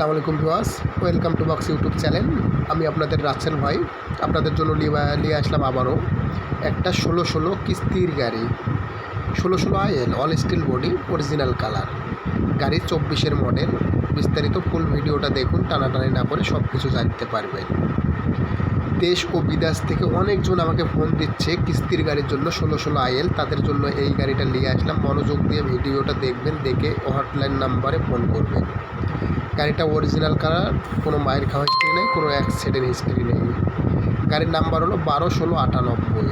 আসসালামু আলাইকুম viewers welcome to box YouTube channel. আমি আপনাদের রাচ্ছেন ভাই, আপনাদের জন্য নিয়ে আসলাম আবারও একটা ষোলো ষোলো কিস্তির গাড়ি। ষোলো ষোলো IL all steel body original colour গাড়ি চব্বিশের মডেল বিস্তারিত ফুল ভিডিওটা দেখুন, টানাটানি না করে সব কিছু জানতে পারবেন। দেশ ও বিদেশ থেকে অনেকজন আমাকে ফোন দিচ্ছে কিস্তির গাড়ির জন্য ষোলো ষোলো আইএল, তাদের জন্য এই গাড়িটা নিয়ে আসলাম। মনোযোগ দিয়ে ভিডিওটা দেখবেন, দেখে হটলাইন নাম্বারে ফোন করবেন। গাড়িটা অরিজিনাল কালার, কোনো মায়ের খাওয়া হিস্ট্রি নেই, কোনো অ্যাক্সিডেন্ট হিস্ট্রি নেই। গাড়ির নাম্বার হলো বারো ষোলো আটানব্বই।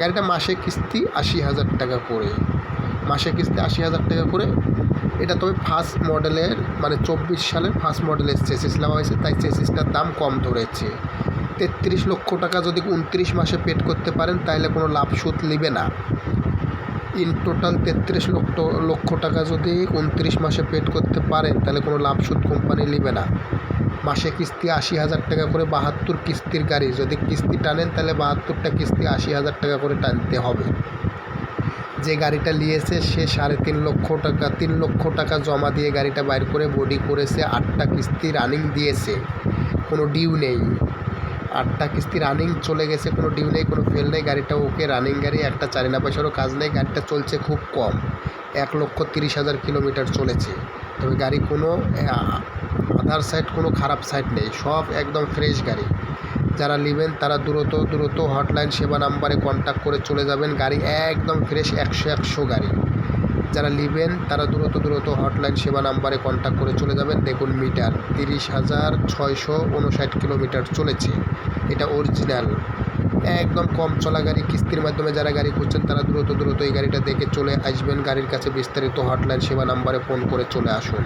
গাড়িটা মাসে কিস্তি আশি হাজার টাকা করে। মাসে কিস্তি আশি হাজার টাকা করে। এটা তবে ফার্স্ট মডেলের মানে চব্বিশ সালের ফার্স্ট মডেলের চেসিস নেওয়া হয়েছে, তাই চেসিসটার দাম কম ধরেছে। তেত্রিশ লক্ষ টাকা যদি উনত্রিশ মাসে পেড করতে পারেন তাহলে কোনো লাভ সুদ নেবে না। ইন টোটাল তেত্রিশ লক্ষ লক্ষ টাকা যদি উনত্রিশ মাসে পেড করতে পারেন তাহলে কোনো লাভ সুদ কোম্পানি নেবে না। মাসে কিস্তি আশি হাজার টাকা করে বাহাত্তর কিস্তির গাড়ি। যদি কিস্তি টানেন, তাহলে বাহাত্তরটা কিস্তি আশি হাজার টাকা করে টানতে হবে। যে গাড়িটা নিয়েছে, সে সাড়ে তিন লক্ষ টাকা, তিন লক্ষ টাকা জমা দিয়ে গাড়িটা বাইর করে, বডি করেছে, আটটা কিস্তি রানিং দিয়েছে। কোনো ডিউ নেই। আটটা কিস্তি রানিং চলে গেছে, কোনো ডিউ নেই, কোনো ফেল নেই, গাড়িটা ওকে রানিং গাড়ি, একটা চারি না পয়সারও কাজ নেই, গাড়িটা চলছে খুব কম, এক লক্ষ তিরিশ হাজার কিলোমিটার চলেছে। তবে গাড়ি কোনো আধার সাইড কোনো খারাপ সাইড নেই, সব একদম ফ্রেশ গাড়ি। যারা নেবেন তারা দ্রুত দ্রুত হটলাইন সেবা নাম্বারে কন্ট্যাক্ট করে চলে যাবেন, গাড়ি একদম ফ্রেশ একশো একশো গাড়ি। যারা নেবেন, তারা দ্রুত দ্রুত হটলাইন সেবা নাম্বারে কন্ট্যাক্ট করে চলে যাবেন। দেখুন মিটার, তিরিশ হাজার ছয়শো উনষাট কিলোমিটার চলেছে। এটা অরিজিনাল একদম কম চলা গাড়ি, কিস্তির মাধ্যমে যারা গাড়ি খুঁজছেন, তারা দ্রুত দ্রুত এই গাড়িটা দেখে চলে আসবেন। গাড়ির কাছে বিস্তারিত হটলাইন সেবা নাম্বারে ফোন করে চলে আসুন।